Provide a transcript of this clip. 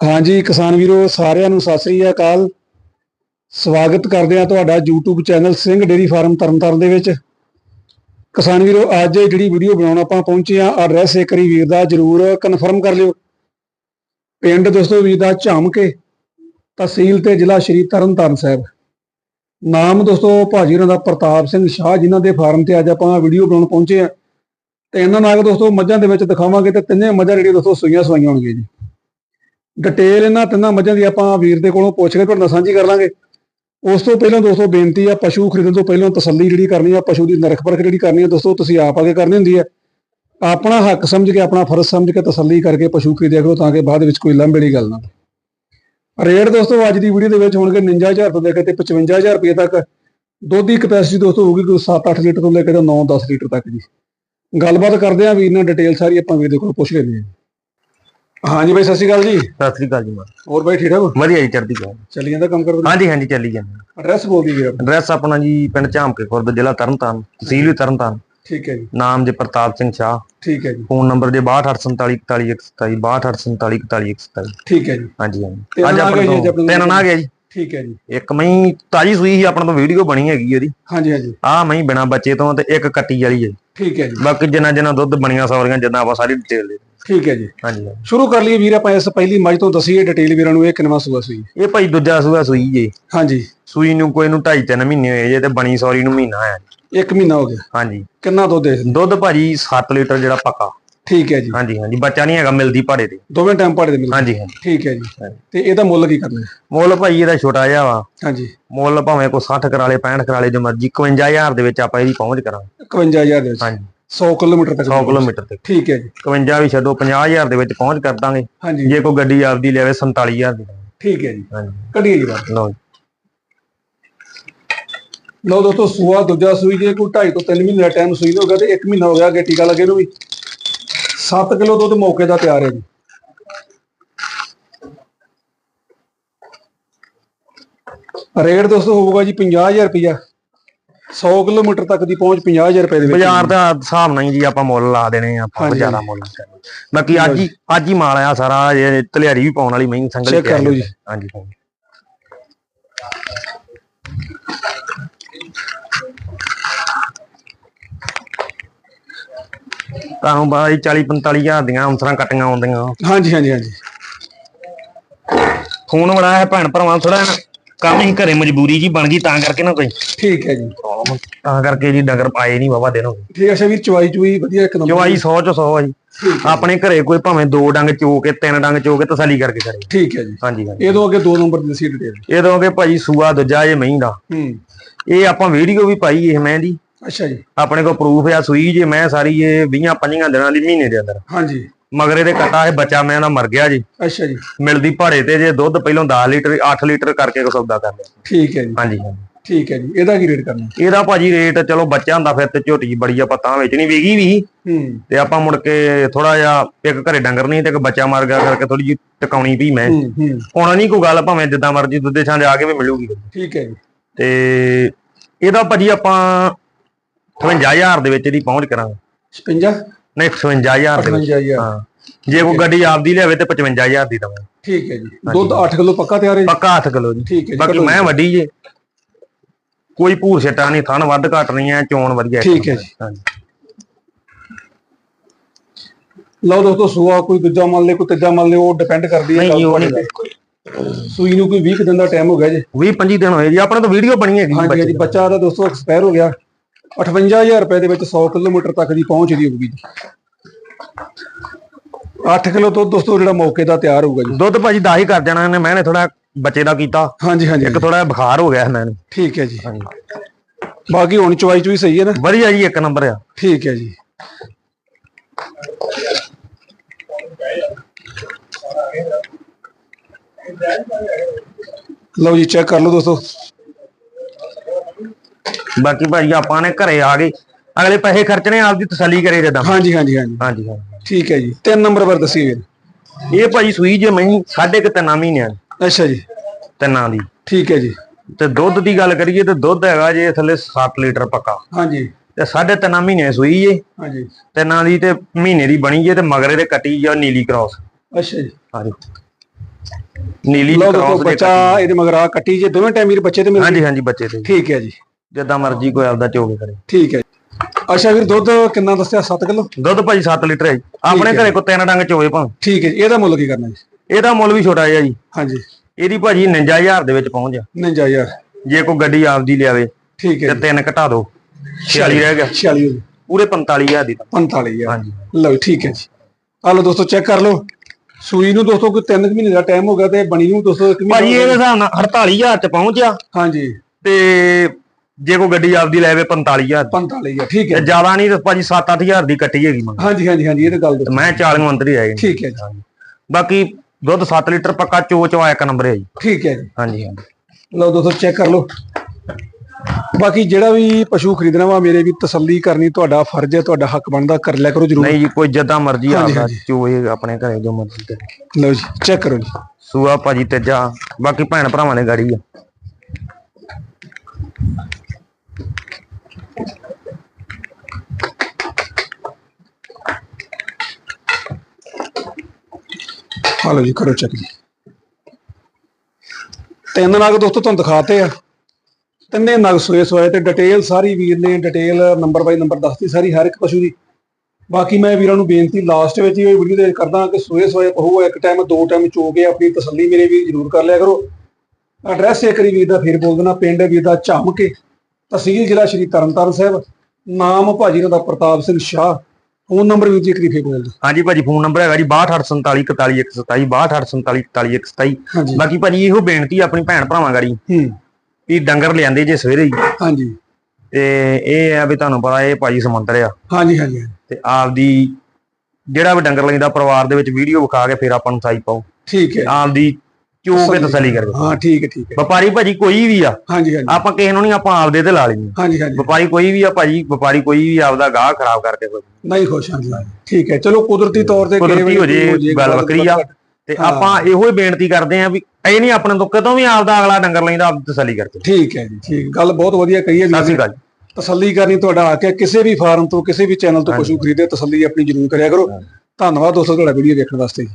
ਹਾਂਜੀ, ਕਿਸਾਨ ਵੀਰੋ, ਸਾਰਿਆਂ ਨੂੰ ਸਤਿ ਸ੍ਰੀ ਅਕਾਲ। ਸਵਾਗਤ ਕਰਦੇ ਆ ਤੁਹਾਡਾ YouTube channel Singh dairy farm Tarn Taran ਦੇ ਵਿੱਚ। ਕਿਸਾਨ ਵੀਰੋ, ਅੱਜ ਜਿਹੜੀ ਵੀਡੀਓ ਬਣਾਉਣ ਆਪਾਂ ਪਹੁੰਚੇ ਆ ਐਡਰੈਸ ਇੱਕ ਵਾਰੀ ਵੀਰ ਦਾ ਜਰੂਰ ਕਨਫਰਮ ਕਰ ਲਿਓ। ਪਿੰਡ ਦੋਸਤੋ ਵੀਰ ਦਾ ਝਾਮਕੇ, ਤਹਿਸੀਲ ਤੇ ਜ਼ਿਲ੍ਹਾ ਸ਼੍ਰੀ ਤਰਨਤਾਰਨ ਸਾਹਿਬ। ਨਾਮ ਦੋਸਤੋ ਭਾਜੀ ਉਹਨਾਂ ਦਾ ਪ੍ਰਤਾਪ ਸਿੰਘ ਸ਼ਾਹ, ਜਿਨ੍ਹਾਂ ਦੇ ਫਾਰਮ ਤੇ ਅੱਜ ਆਪਾਂ ਵੀਡੀਓ ਬਣਾਉਣ ਪਹੁੰਚੇ ਆ ਤੇ ਇਹਨਾਂ ਨਾਲ ਦੋਸਤੋ ਮੱਝਾਂ ਦੇ ਵਿੱਚ ਦਿਖਾਵਾਂਗੇ ਤੇ ਤਿੰਨੇ ਮੱਝਾਂ ਜਿਹੜੀਆਂ ਦੋਸਤੋ ਸੂਈਆਂ ਸਵਾਈਆਂ ਹੋਣਗੀਆਂ ਜੀ। ਡਿਟੇਲ ਇਹਨਾਂ ਤਿੰਨਾਂ ਮੱਝਾਂ ਦੀ ਆਪਾਂ ਵੀਰ ਦੇ ਕੋਲੋਂ ਪੁੱਛ ਕੇ ਤੁਹਾਡੇ ਨਾਲ ਸਾਂਝੀ ਕਰ ਲਾਂਗੇ। ਉਸ ਤੋਂ ਪਹਿਲਾਂ ਦੋਸਤੋ ਬੇਨਤੀ ਆ, ਪਸ਼ੂ ਖਰੀਦਣ ਤੋਂ ਪਹਿਲਾਂ ਤਸੱਲੀ ਜਿਹੜੀ ਕਰਨੀ ਆ, ਪਸ਼ੂ ਦੀ ਨਰਖ ਪਰਖ ਜਿਹੜੀ ਕਰਨੀ ਆ, ਦੋਸਤੋ ਤੁਸੀਂ ਆਪ ਆਗੇ ਕਰਨੀ ਹੁੰਦੀ ਹੈ ਆਪਣਾ ਹੱਕ ਸਮਝ ਕੇ, ਆਪਣਾ ਫਰਜ਼ ਸਮਝ ਕੇ ਤਸੱਲੀ ਕਰਕੇ ਪਸ਼ੂ ਖਰੀਦਿਆ ਕਰੋ ਤਾਂ ਕਿ ਬਾਅਦ ਵਿੱਚ ਕੋਈ ਲੰਬੇੜੀ ਗੱਲ ਨਾ ਰੇਟ ਦੋਸਤੋ ਅੱਜ ਦੀ ਵੀਡੀਓ ਦੇ ਵਿੱਚ ਹੋਣਗੇ 59000 ਤੋਂ ਲੈ ਕੇ ਤੇ 55000 ਰੁਪਏ ਤੱਕ। ਦੁੱਧ ਦੀ ਕਪੈਸਿਟੀ ਦੋਸਤੋ ਹੋਊਗੀ ਕੋਈ 7-8 ਲੀਟਰ ਤੋਂ ਲੈ ਕੇ 9-10 ਲੀਟਰ ਤੱਕ ਜੀ। ਗੱਲਬਾਤ ਕਰਦੇ ਆ ਵੀਰ ਨਾਲ ਡਿਟੇਲ ਸਾਰੀ ਆਪਾਂ ਵੀਰ ਦੇ ਕੋਲ ਪੁੱਛ ਲੈਂਦੇ ਹਾਂ ਹਾਂਜੀ ਬਾਈ ਸਤਿ ਸ਼੍ਰੀ ਅਕਾਲ ਜੀ। ਸਤਿ ਸ੍ਰੀ ਅਕਾਲ ਜੀ ਮਾਂ ਹੋਰ ਬਾਈ ਠੀਕ ਠਾਕ ਵਧੀਆ ਜੀ ਚੜ੍ਹਦੀ ਕਲਾ। ਚੱਲੀ ਜਾਂਦਾ ਕੰਮ ਕਰ ਹਾਂਜੀ ਹਾਂਜੀ ਚੱਲੀ ਜਾਂਦਾ। ਐਡਰੈਸ ਬੋਲ ਦੀ ਵੀਰ। ਐਡਰੈਸ ਆਪਣਾ ਜੀ ਪਿੰਡ ਝਾਮਕੇ ਖੁਰਦ ਜ਼ਿਲ੍ਹਾ ਤਰਨਤਾਰਨ ਤਹਿਸੀਲ ਵੀ ਤਰਨਤਾਰਨ। ਠੀਕ ਹੈ ਜੀ। ਨਾਮ ਜੇ ਪ੍ਰਤਾਪ ਸਿੰਘ ਸ਼ਾਹ। ਠੀਕ ਹੈ ਜੀ। ਫੋਨ ਨੰਬਰ ਜੇ 6284414127 6284414127 ਠੀਕ ਹੈ ਜੀ। ਹਾਂਜੀ ਹਾਂਜੀ। ਅੱਜ ਆਪਣੇ ਤੋਂ ਤਿੰਨ ਨਾਗ ਹੈ ਜੀ। ਠੀਕ ਹੈ ਜੀ। ਇੱਕ ਮਹੀਂ ਤਾਜੀ ਸੂਈ ਸੀ ਆਪਣਾ ਤੋਂ ਵੀਡੀਓ ਬਣੀ ਹੈਗੀ ਉਹਦੀ। ਹਾਂਜੀ ਹਾਂਜੀ। ਆਹ ਮਹੀਂ ਬਿਨਾ ਬੱਚੇ ਤੋਂ ਤੇ ਇੱਕ ਕੱਟੀ ਵਾਲੀ ਹੈ। ਠੀਕ ਹੈ ਜੀ। ਬਾਕੀ ਜਿੰਨਾ ਜਿੰਨਾ ਦੁੱਧ ਬਣੀਆਂ ਸੌਰੀਆਂ ਜਿੱਦਾਂ ਆਪਾਂ ਸਾਰੀ ਡਿਟੇਲ ਦੇ ਠੀਕ ਹੈ ਜੀ। ਹਾਂਜੀ ਹਾਂਜੀ। ਸ਼ੁਰੂ ਕਰ ਲਈਏ ਵੀਰ ਆਪਾਂ ਇਸ ਪਹਿਲੀ ਮੱਝ ਤੋਂ ਦਸੀਏ ਡਿਟੇਲ ਵੀਰਾਂ ਨੂੰ ਇਹ ਕਿੰਨਵਾ ਸੂਆ ਸੂਈ ਇਹ ਭਾਈ ਦੂਜਾ ਸੂਆ ਸੂਈ ਜੇ। ਹਾਂਜੀ। ਸੂਈ ਨੂੰ ਕੋਈ ਨੂੰ 2.5 3 ਮਹੀਨੇ ਹੋਏ ਜੇ ਤੇ ਬਣੀ ਸੌਰੀ ਨੂੰ ਮਹੀਨਾ ਆਇਆ ਇੱਕ ਮਹੀਨਾ ਹੋ ਗਿਆ। ਹਾਂਜੀ। ਕਿੰਨਾ ਦੁੱਧ ਦੇ ਦੁੱਧ ਭਾਜੀ 7 ਲੀਟਰ ਜਿਹੜਾ ਪੱਕਾ। ਠੀਕ ਹੈ ਜੀ। ਹਾਂਜੀ ਹਾਂਜੀ। ਬੱਚਾ ਨਹੀਂ ਹੈਗਾ ਮਿਲਦੀ ਭਾੜੇ ਤੇ। ਦੋਵੇਂ ਟਾਈਮ ਪਾੜੇ ਦੇ ਮਿਲ ਹਾਂਜੀ ਹਾਂਜੀ। ਠੀਕ ਹੈ ਜੀ। ਤੇ ਇਹਦਾ ਮੁੱਲ ਕੀ ਕਰਨਾ ਹੈ? ਮੁੱਲ ਭਾਈ ਇਹਦਾ ਛੋਟਾ ਜਿਹਾ ਵਾ। ਹਾਂਜੀ। ਮੁੱਲ ਭਾਵੇਂ ਕੋ 60 ਕਰਾਲੇ 65 ਕਰਾਲੇ ਜੋ ਮਰਜ਼ੀ 51000 ਦੇ ਵਿੱਚ ਆਪਾਂ ਇਹਦੀ ਪਹੁੰਚ ਕਰਾਂਗੇ। 51000 ਦੇ ਵਿੱਚ। ਹਾਂਜੀ। 100 ਕਿਲੋਮੀਟਰ ਤੱਕ 100 ਕਿਲੋਮੀਟਰ ਤੇ ਠੀਕ ਹੈ ਜੀ। 51 ਵੀ ਛੱਡੋ 50000 ਦੇ ਵਿੱਚ ਪਹੁੰਚ ਕਰ ਦਾਂਗੇ। ਹਾਂਜੀ। ਜੇ ਕੋਈ ਗੱਡੀ ਆਪਦੀ ਲੈਵੇ 47000 ਦੀ। ਠੀਕ ਹੈ ਜੀ। ਹਾਂਜੀ। ਕੱਢੀਏ ਜੀ ਬਾਤ ਲਓ ਜੀ। ਲਓ ਦੋਸਤੋ ਸੂਆ ਦੂਜਾ ਸੂਈ ਜੇ ਕੋਈ 2.5 ਤੋਂ 3 ਮਹੀਨੇ ਦਾ ਟਾਈਮ ਸੂਈ ਨੂੰ ਹੋ ਗਿਆ ਤੇ 1 ਮਹੀਨਾ ਹੋ ਗਿਆ ਅੱਗੇ ਟੀਕਾ ਲੱਗੇ ਨੂੰ ਵੀ। 7 ਕਿਲੋ ਦੁੱਧ ਮੌਕੇ ਦਾ ਤਿਆਰ ਹੈ ਜੀ। ਰੇਟ ਦੋਸਤੋ ਹੋਊਗਾ ਜੀ 50000 ਰੁਪਇਆ 100 ਕਿਲੋਮੀਟਰ ਤੱਕ ਦੀ ਪਹੁੰਚ 50000 ਰੁਪਏ ਦੇ ਵਿੱਚ ਬਾਜ਼ਾਰ ਦਾ ਹਿਸਾਬ ਨਾਲ ਹੀ ਜੀ ਆਪਾਂ ਮੁੱਲ ਲਾ ਦੇਣੇ ਆ ਆਪਾਂ। ਜ਼ਿਆਦਾ ਮੁੱਲ। ਬਾਕੀ ਅੱਜ ਹੀ ਅੱਜ ਹੀ ਮਾਲ ਆ ਸਾਰਾ ਇਹ ਤਲਿਆਰੀ ਵੀ ਪਾਉਣ ਵਾਲੀ ਮਹੀਂ ਸੰਗਲੀ Check ਕਰ ਲਓ ਜੀ। ਹਾਂਜੀ ਤੁਹਾਨੂੰ ਬਾਈ 40 45 ਹਜ਼ਾਰ ਦੀਆਂ ਅੰਸਰਾਂ ਕੱਟੀਆਂ ਆਉਂਦੀਆਂ ਹਾਂਜੀ ਹਾਂਜੀ ਹਾਂਜੀ ਫੋਨ ਬੜਾ ਹੈ ਭੈਣ ਭਰਾਵਾਂ ਥੋੜਾ ਕੰਮ ਹੀ ਘਰੇ ਮਜਬੂਰੀ ਜੀ ਬਣ ਗਈ ਤਾਂ ਕਰਕੇ ਨਾ ਕੋਈ। ਠੀਕ ਹੈ ਜੀ। ਤਾਂ ਕਰਕੇ ਜੀ ਡੰਗਰ ਪਾਏ ਨਹੀਂ ਬਾਬਾ ਗਏ। ਠੀਕ ਹੈ ਸ਼ਵੀਰ ਚਵਾਈ ਚੁਈ ਵਧੀਆ ਇੱਕ ਨੰਬਰ। ਚਵਾਈ 100 ਚ 100 ਆ ਜੀ। ਆਪਣੇ ਘਰੇ ਕੋਈ ਭਾਵੇਂ ਦੋ ਡੰਗ ਚੋ ਕੇ ਤਿੰਨ ਡੰਗ ਚੋ ਕੇ ਤਸੱਲੀ ਕਰਕੇ ਕਰੇ। ਠੀਕ ਹੈ ਜੀ। ਹਾਂਜੀ ਹਾਂਜੀ। ਇਹ ਤੋਂ ਅੱਗੇ ਦੋ ਨੰਬਰ ਦੀ ਸੀ ਡਿਟੇਲ ਇਹ ਦੋਗੇ ਭਾਜੀ ਸੂਆ ਦੂਜਾ ਇਹ ਮਹੀਂ ਦਾ। ਹੂੰ। ਇਹ ਆਪਾਂ ਵੀਡੀਓ ਵੀ ਪਾਈ ਇਹ ਮੈਂ ਦੀ। ਅੱਛਾ ਜੀ। ਆਪਣੇ ਕੋਲ ਪ੍ਰੂਫ ਆ ਸੂਈ ਜੇ ਮੈਂ ਸਾਰੀ ਇਹ 20 25 ਦਿਨਾਂ ਦੀ ਮਹੀਨੇ ਦੇ ਅੰਦਰ। ਹਾਂਜੀ। ਮਗਰੇ ਦੇ ਕਟਾ ਇਹ ਬੱਚਾ ਮੈਂ ਦਾ ਮਰ ਗਿਆ ਜੀ। ਅੱਛਾ ਜੀ। ਮਿਲਦੀ ਭਾੜੇ ਤੇ ਜੇ ਦੁੱਧ ਪਹਿਲਾਂ 10 ਲੀਟਰ 8 ਲੀਟਰ ਕਰਕੇ ਕੋ ਸੌਦਾ ਕਰ ਲਿਆ। ਠੀਕ ਹੈ ਜੀ। ਹਾਂਜੀ ਠੀਕ ਹੈ ਜੀ। ਇਹਦਾ ਕੀ ਰੇਟ ਕਰਨਾ? ਇਹਦਾ ਭਾਜੀ ਰੇਟ ਚਲੋ ਬੱਚਾ ਹੁੰਦਾ ਫਿਰ ਤੇ ਝੋਟੀ ਬੜੀ ਆਪਾਂ ਤਾਂ ਵੇਚਣੀ ਵੇਗੀ ਵੀ। ਹੂੰ। ਤੇ ਆਪਾਂ ਮੁੜ ਕੇ ਥੋੜਾ ਜਿਹਾ ਇੱਕ ਘਰੇ ਡੰਗਰ ਨਹੀਂ ਤੇ ਇੱਕ ਬੱਚਾ ਮਰ ਗਿਆ ਕਰਕੇ ਥੋੜੀ ਜਿਹੀ ਟਿਕਾਉਣੀ ਵੀ ਮੈਂ। ਹੂੰ ਹੂੰ। ਹੁਣ ਨਹੀਂ ਕੋਈ ਗੱਲ ਭਾਵੇਂ ਜਿੱਦਾਂ ਮਰਜ਼ੀ ਦੁੱਧੇ ਛਾਂ ਆ ਕੇ ਵੀ ਮਿਲੂਗੀ। ਠੀਕ ਹੈ ਜੀ। ਤੇ ਇਹਦਾ ਭਾਜੀ ਆਪਾਂ 58000 ਦੇ ਵਿੱਚ ਇਹਦੀ ਪਹੁੰਚ ਕਰਾਂਗੇ। 56 ਨਹੀਂ 58000 ਦੇ ਵਿੱਚ। 55000 ਹਾਂ। ਜੇ ਕੋਈ ਗੱਡੀ ਆਪਦੀ ਲਿਆਵੇ ਤੇ 55000 ਦੀ ਦਵਾਂਗੇ। ਠੀਕ ਹੈ ਜੀ। ਦੁੱਧ 8 ਕਿਲੋ ਪੱਕਾ ਤਿਆਰ ਹੈ ਜੀ? ਪੱਕਾ 8 ਕਿਲੋ ਜੀ। ਠੀਕ ਹੈ ਜੀ ਬਾਕੀ ਮੈਂ ਵੱਡੀ ਜੇ। ਕੋਈ ਭੂਰ ਛਟਾ ਨਹੀਂ ਥਣ ਵੱਧ ਘਟ ਨਹੀਂ ਐ ਚੋਣ ਵਧੀਆ ਠੀਕ ਹੈ ਜੀ। ਹਾਂਜੀ। ਲਓ ਦੋਸਤੋ ਸੂਆ ਕੋਈ ਦੂਜਾ ਮੰਨ ਲੇ ਕੋਈ ਤੀਜਾ ਮੰਨ ਲੇ ਉਹ ਡਿਪੈਂਡ ਕਰਦੀ ਹੈ। ਸੂਈ ਨੂੰ ਕੋਈ 20 ਕੁ ਦਿਨ ਦਾ ਟਾਈਮ ਹੋ ਗਿਆ ਜੀ। 20 25 ਦਿਨ ਹੋਏ ਜੀ ਆਪਣੇ ਤੋਂ ਵੀਡੀਓ ਬਣੀ ਹੈਗੀ ਹਾਂਜੀ ਬੱਚਾ ਦਾ। ਦੋਸਤੋ ਐਕਸਪਾਇਰ ਹੋ ਗਿਆ। 58000 ਰੁਪਏ ਦੇ ਵਿੱਚ 100 ਕਿਲੋਮੀਟਰ ਤੱਕ ਦੀ ਪਹੁੰਚ ਦੀ ਹੋਊਗੀ ਜੀ। 8 ਕਿਲੋ ਤੋਂ ਦੋਸਤੋ ਜਿਹੜਾ ਮੌਕੇ ਦਾ ਤਿਆਰ ਹੋਊਗਾ ਜੀ। ਦੁੱਧ ਭਾਜੀ 10 ਹੀ ਕਰ ਜਾਣਾ ਇਹਨੇ ਮੈਂ ਨੇ ਥੋੜਾ ਬੱਚੇ ਦਾ ਕੀਤਾ। ਹਾਂਜੀ ਹਾਂਜੀ ਇੱਕ ਥੋੜਾ ਬੁਖਾਰ ਹੋ ਗਿਆ ਮੈਨੂੰ ਠੀਕ ਹੈ ਜੀ। ਹਾਂਜੀ। ਬਾਕੀ ਹੁਣ ਚਵਾਈ ਚੁਈ ਸਹੀ ਹੈ ਨਾ? ਵਧੀਆ ਜੀ ਇੱਕ ਨੰਬਰ ਆ। ਠੀਕ ਹੈ ਜੀ। ਲਓ ਜੀ ਚੈੱਕ ਕਰ ਲਓ ਦੋਸਤੋ। ਬਾਕੀ ਭਾਜੀ ਆਪਾਂ ਨੇ ਘਰੇ ਆ ਗਏ। ਅਗਲੇ ਪੈਸੇ ਖਰਚਣੇ ਆਪਦੀ ਤਸੱਲੀ ਕਰੇ ਜਦਾਂ। ਹਾਂਜੀ ਹਾਂਜੀ ਹਾਂਜੀ। ਹਾਂਜੀ ਹਾਂਜੀ। ਠੀਕ ਹੈ ਜੀ। ਤਿੰਨ ਨੰਬਰ ਪਰ ਦੱਸੀਏ ਵੀਰ। ਇਹ ਭਾਜੀ ਸੂਈ ਜੇ ਮੈਂ ਸਾਢੇ ਕਿ ਤਿੰਨਾਂ ਮਹੀਨਿਆਂ ਦੀ, ਅੱਛਾ ਜੀ। ਤਿੰਨਾਂ ਦੀ। ਠੀਕ ਹੈ ਜੀ। ਤੇ ਦੁੱਧ ਦੀ ਗੱਲ ਕਰੀਏ ਤੇ ਦੁੱਧ ਹੈਗਾ ਜੇ ਥੱਲੇ 7 ਲੀਟਰ ਪੱਕਾ। ਹਾਂਜੀ। ਤੇ ਸਾਢੇ ਤਿੰਨਾਂ ਮਹੀਨੇ ਸੂਈ ਜੇ। ਹਾਂਜੀ। ਤਿੰਨਾਂ ਦੀ ਤੇ ਮਹੀਨੇ ਦੀ ਬਣੀ ਜੇ ਤੇ ਮਗਰੇ ਦੇ ਕੱਟੀ ਜਾਂ ਨੀਲੀ ਕ੍ਰਾਸ ਅੱਛਾ ਜੀ। ਆਜੋ ਨੀਲੀ ਕ੍ਰਾਸ ਦੇ ਬੱਚਾ ਇਹਦੇ ਮਗਰ ਆ ਕੱਟੀ ਜੇ ਦੋਵੇਂ ਟਾਈਮ ਵੀਰ ਬੱਚੇ ਤੇ ਮਿਲ ਹਾਂਜੀ ਹਾਂਜੀ ਬੱਚੇ ਤੇ। ਠੀਕ ਹੈ ਜੀ। ਜਿੱਦਾਂ ਮਰਜ਼ੀ ਕੋਈ ਆਪਦਾ ਚੋਗੇ ਕਰੇ। ਠੀਕ ਹੈ। ਅੱਛਾ ਵੀਰ ਦੁੱਧ ਕਿੰਨਾ ਦੱਸਿਆ? 7 ਕਿਲੋ? ਦੁੱਧ ਭਾਜੀ 7 ਲੀਟਰ ਹੈ ਜੀ। ਆਪਣੇ। ਘਰੇ ਕੋ ਤਿੰਨ ਡੰਗ ਚੋਏ ਭਾਂ ਠੀਕ ਹੈ ਜੀ। ਇਹਦਾ ਮੁੱਲ ਕੀ ਕਰਨਾ ਜੀ? ਇਹਦਾ ਮੁੱਲ ਵੀ ਛੋਟਾ ਜਿਹਾ ਜੀ। ਹਾਂਜੀ। ਇਹਦੀ ਭਾਜੀ 59000 ਦੇ ਵਿੱਚ ਪਹੁੰਚ ਜਾ। 59000 ਜੇ ਕੋਈ ਗੱਡੀ ਆਪਦੀ ਲਿਆਵੇ ਠੀਕ ਹੈ ਤੇ ਤਿੰਨ ਘਟਾ ਦਿਓ 46 ਰਹਿ ਗਿਆ। 46 ਪੂਰੇ 45000 ਦੀ ਤਾਂ। 45000 ਹਾਂਜੀ। ਲਓ ਠੀਕ ਹੈ ਜੀ। ਆ ਲਓ ਦੋਸਤੋ ਚੈੱਕ ਕਰ ਲਓ। ਸੂਈ ਨੂੰ ਦੋਸਤੋ ਕੋਈ 3 ਮਹੀਨੇ ਦਾ ਟਾਈਮ ਹੋ ਗਿਆ ਤੇ ਬਣੀ ਨੂੰ ਦੋਸਤੋ ਇੱਕ ਭਾਜੀ ਮਹੀਨਾ ਇਹਦੇ ਹਿਸਾਬ ਨਾਲ 48000 ਚ ਪਹੁੰਚਿਆ ਹਾਂਜੀ। ਤੇ ਜੇ ਕੋਈ ਗੱਡੀ ਆਪਦੀ ਲੈਵੇ 45000 45000 ਠੀਕ ਹੈ। ਜ਼ਿਆਦਾ ਨਹੀਂ ਤੇ ਭਾਜੀ 7-8000 ਦੀ ਕੱਟੀ ਹੈਗੀ ਮੰਗ ਹਾਂਜੀ ਹਾਂਜੀ ਹਾਂਜੀ ਇਹ ਤਾਂ ਗੱਲ ਮੈਂ 40 ਅੰਦਰ ਹੀ ਆਏ। ਠੀਕ ਹੈ ਜੀ। ਬਾਕੀ ਦੁੱਧ 7 ਲੀਟਰ ਪੱਕਾ ਚੋ ਚਵਾ ਇੱਕ ਨੰਬਰ ਹੈ ਜੀ। ਠੀਕ ਹੈ ਜੀ। ਹਾਂਜੀ ਹਾਂਜੀ। ਲਓ ਦੋਸਤੋ ਚੈੱਕ ਕਰ ਲਓ। ਬਾਕੀ ਜਿਹੜਾ ਵੀ ਪਸ਼ੂ ਖਰੀਦਣਾ ਵਾ ਮੇਰੇ ਵੀ ਤਸੱਲੀ ਕਰਨੀ ਤੁਹਾਡਾ ਫਰਜ਼ ਹੈ ਤੁਹਾਡਾ ਹੱਕ ਬਣਦਾ ਕਰ ਲਿਆ ਕਰੋ ਜਰੂਰ। ਨਹੀਂ ਜੀ ਕੋਈ ਜਦਾਂ ਮਰਜ਼ੀ ਆਪਦਾ ਹਾਂਜੀ। ਚੋਏ ਆਪਣੇ ਘਰੇ ਜੋ ਮਰਜ਼ੀ ਕਰੇ। ਲਓ ਜੀ ਚੈੱਕ ਕਰੋ ਜੀ। ਸੂਆ ਭਾਜੀ ਤੇਜਾ ਬਾਕੀ ਭੈਣ ਭਰਾਵਾਂ ਨੇ ਗਾੜੀ ਆ। ਆ ਜੀ, ਕਰੋ ਚੈੱਕ ਜੀ। ਤਿੰਨ ਨਗ ਦੋਸਤੋ, ਤੁਹਾਨੂੰ ਦਿਖਾਤੇ ਆ। ਤਿੰਨੇ ਨਗ ਸੋਏ ਸੋਏ ਤੇ ਡਿਟੇਲ ਸਾਰੀ ਵੀਰ ਨੇ ਡਿਟੇਲ ਨੰਬਰ ਬਾਈ ਨੰਬਰ ਦੱਸਤੀ ਸਾਰੀ ਹਰ ਇੱਕ ਪਸ਼ੂ ਦੀ। ਬਾਕੀ ਮੈਂ ਵੀਰਾਂ ਨੂੰ ਬੇਨਤੀ ਲਾਸਟ ਵਿੱਚ ਹੀ ਇਹ ਵੀਡੀਓ ਦੇ ਕਰਦਾ ਕਿ ਸੋਏ ਸੋਏ ਪਹੂ ਇੱਕ ਟਾਈਮ ਦੋ ਟਾਈਮ ਚੋ ਕੇ ਆਪਣੀ ਤਸੱਲੀ ਮੇਰੇ ਵੀਰ ਜ਼ਰੂਰ ਕਰ ਲਿਆ ਕਰੋ। ਐਡਰੈਸ ਇੱਕ ਵਾਰੀ ਵੀਰ ਦਾ ਫੇਰ ਬੋਲ ਦੇਣਾ, ਪਿੰਡ ਵੀਰ ਦਾ ਝਮਕੇ। ਤਹਿਸੀਲ ਜ਼ਿਲ੍ਹਾ ਸ਼੍ਰੀ ਤਰਨਤਾਰਨ ਸਾਹਿਬ ਨਾਮ ਭਾਜੀ ਦਾ ਪ੍ਰਤਾਪ ਸਿੰਘ ਸ਼ਾਹ ਫੋਨ ਨੰਬਰ ਵੀਰ ਜੀ ਇੱਕ ਵਾਰੀ ਫੇਰ ਬੋਲ ਦਿਓ। ਹਾਂਜੀ ਭਾਜੀ ਫੋਨ ਨੰਬਰ ਹੈਗਾ ਜੀ 6248474127 6248474127 ਹਾਂਜੀ। ਬਾਕੀ ਭਾਜੀ ਇਹੋ ਬੇਨਤੀ ਆਪਣੀ ਭੈਣ ਭਰਾਵਾਂ ਗਾੜੀ ਹੂੰ। ਵੀ ਡੰਗਰ ਲਿਆਂਦੇ ਜੇ ਸਵੇਰੇ ਹੀ। ਹਾਂਜੀ। ਤੇ ਇਹ ਆ ਵੀ ਤੁਹਾਨੂੰ ਪਤਾ ਇਹ ਭਾਜੀ ਸਮੁੰਦਰ ਆ। ਹਾਂਜੀ ਹਾਂਜੀ ਹਾਂਜੀ। ਤੇ ਆਪਦੀ ਜਿਹੜਾ ਵੀ ਡੰਗਰ ਲੈਂਦਾ ਪਰਿਵਾਰ ਦੇ ਵਿੱਚ ਵੀਡੀਓ ਵਿਖਾ ਕੇ ਫਿਰ ਆਪਾਂ ਨੂੰ ਸਾਈ ਪਾਓ। ਠੀਕ ਹੈ। ਆਪਦੀ ਚੋ ਕੇ ਤਸੱਲੀ ਕਰਕੇ ਹਾਂ ਠੀਕ ਹੈ ਠੀਕ ਹੈ। ਵਪਾਰੀ ਭਾਜੀ ਕੋਈ ਵੀ ਆ ਹਾਂਜੀ ਹਾਂਜੀ। ਆਪਾਂ ਕਿਸੇ ਨੂੰ ਨਹੀਂ ਆਪਾਂ ਆਪਦੇ ਤੇ ਲਾ ਲੈਣੀ ਹਾਂਜੀ ਹਾਂਜੀ। ਵਪਾਰੀ ਕੋਈ ਵੀ ਆ ਭਾਜੀ ਵਪਾਰੀ ਕੋਈ ਵੀ ਆਪਦਾ ਗਾਹ ਖਰਾਬ ਕਰਕੇ ਕੋਈ। ਨਹੀਂ ਖੁਸ਼ ਹਾਂ ਜੀ। ਠੀਕ ਹੈ ਚਲੋ ਕੁਦਰਤੀ ਤੌਰ ਤੇ ਕੁਦਰਤੀ ਹੋ ਜੇ ਗੱਲ ਵੱਖਰੀ ਆ। ਤੇ। ਆਪਾਂ ਇਹੋ ਹੀ ਬੇਨਤੀ ਕਰਦੇ ਆ ਵੀ ਇਹ ਨਹੀਂ ਆਪਣੇ ਤੋਂ ਕਦੋਂ ਵੀ ਆਪਦਾ ਅਗਲਾ ਡੰਗਰ ਲੈਂਦਾ ਆਪਦੀ ਤਸੱਲੀ ਕਰਕੇ। ਠੀਕ ਹੈ ਜੀ ਠੀਕ। ਗੱਲ ਬਹੁਤ ਵਧੀਆ ਕਹੀ ਹੈ ਸਤਿ ਜੀ ਅਕਾਲ ਜੀ। ਤਸੱਲੀ ਕਰਨੀ ਤੁਹਾਡਾ ਹੱਕ ਹੈ। ਕਿਸੇ ਵੀ ਫਾਰਮ ਤੋਂ ਕਿਸੇ ਵੀ ਚੈਨਲ ਤੋਂ ਪਸ਼ੂ ਖਰੀਦੇ ਤਸੱਲੀ ਆਪਣੀ ਜ਼ਰੂਰ ਕਰਿਆ ਕਰੋ। ਧੰਨਵਾਦ ਦੋਸਤੋ ਤੁਹਾਡਾ ਵੀਡੀਓ ਦੇਖਣ ਵਾਸਤੇ ਜੀ।